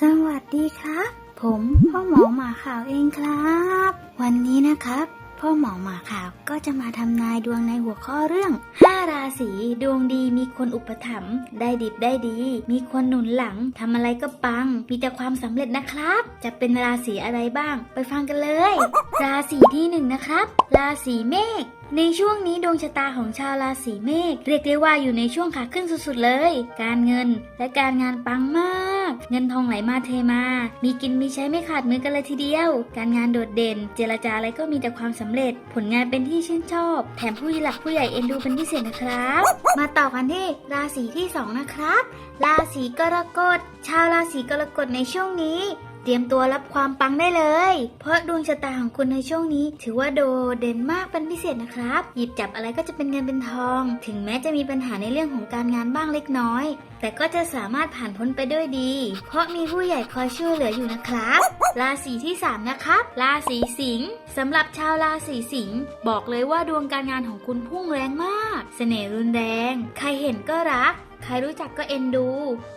สวัสดีครับ ผมพ่อหมอหมาขาวเองครับ วันนี้นะครับ พ่อหมอหมาขาวก็จะมาทำนายดวงในหัวข้อเรื่อง 5 ราศีดวงดีมีคนอุปถัมภ์ได้ดิบได้ดี มีคนหนุนหลังทำอะไรก็ปัง มีแต่ความสำเร็จนะครับ จะเป็นราศีอะไรบ้าง ไปฟังกันเลย ราศีที่หนึ่งนะครับ ราศีเมษในช่วงนี้ดวงชะตาของชาวราศีเมษเรียกได้ว่าอยู่ในช่วงขาขึ้นสุดๆเลย การเงินและการงานปังมาก เงินทองไหลมาเทมา มีกินมีใช้ไม่ขาดมือกันเลยทีเดียว การงานโดดเด่น เจรจาอะไรก็มีแต่ความสำเร็จ ผลงานเป็นที่ชื่นชอบ แถมผู้หลักผู้ใหญ่เอ็นดูเป็นพิเศษนะครับ มาต่อกันที่ราศีที่สองนะครับ ราศีกรกฎ ชาวราศีกรกฎในช่วงนี้ เตรียมตัวรับความปังได้เลย เพราะดวงชะตาของคุณในช่วงนี้ ถือว่าโดดเด่นมากเป็นพิเศษนะครับ หยิบจับอะไรก็จะเป็นเงินเป็นทอง ถึงแม้จะมีปัญหาในเรื่องของการงานบ้างเล็กน้อย แต่ก็จะสามารถผ่านพ้นไปด้วยดี เพราะมีผู้ใหญ่คอยช่วยเหลืออยู่นะครับ ราศีที่สามนะครับ ราศีสิงห์สำหรับชาวราศีสิงห์บอกเลยว่าดวงการงานของคุณพุ่งแรงมาก เสน่ห์รุนแรง ใครเห็นก็รัก ใครรู้จักก็เอ็นดู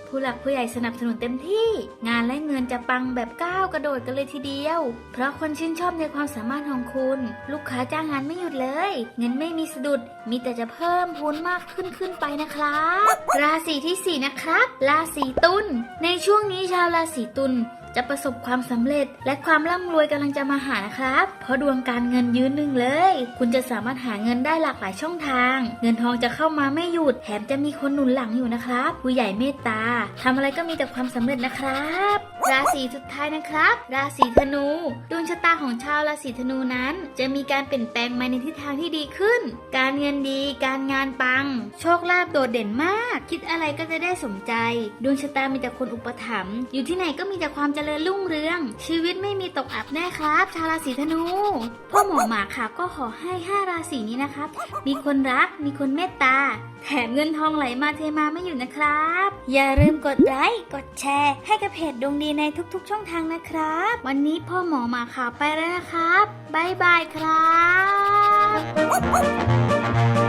ผู้หลักผู้ใหญ่สนับสนุนเต็มที่ งานและเงินจะปังแบบก้าวกระโดดกันเลยทีเดียว เพราะคนชื่นชอบในความสามารถของคุณ ลูกค้าจ้างงานไม่หยุดเลย เงินไม่มีสะดุด มีแต่จะเพิ่มพูนมากขึ้นขึ้นไปนะครับ ราศีที่สี่นะครับ ราศีตุล ในช่วงนี้ชาวราศีตุลจะประสบความสำเร็จ และความร่ำรวยกำลังจะมาหานะครับ เพราะดวงการเงินยืนหนึ่งเลย คุณจะสามารถหาเงินได้หลากหลายช่องทาง เงินทองจะเข้ามาไม่หยุด แถมจะมีคนหนุนหลังอยู่นะครับ ผู้ใหญ่เมตตาทำอะไรก็มีแต่ความสำเร็จนะครับ ราศีสุดท้ายนะครับ ราศีธนู ดวงชะตาของชาวราศีธนูนั้น จะมีการเปลี่ยนแปลงมาในทิศทางที่ดีขึ้น การเงินดี การงานปัง โชคลาภโดดเด่นมาก คิดอะไรก็จะได้สมใจ ดวงชะตามีแต่คนอุปถัมภ์อยู่ที่ไหนก็มีแต่ความเจริญรุ่งเรือง ชีวิตไม่มีตกอับแน่ครับ ชาวราศีธนูพ่อหมอหมาค่ะก็ขอให้5ราศีนี้นะครับ มีคนรัก มีคนเมตตา แถมเงินทองไหลมาเทมาไม่หยุดนะครับ อย่าลืมกดไลค์ กดแชร์ ให้กับเพจดวงดีในทุกๆช่องทางนะครับ วันนี้พ่อหมอมาข่าวไปแล้วนะครับ บ๊ายบายครับ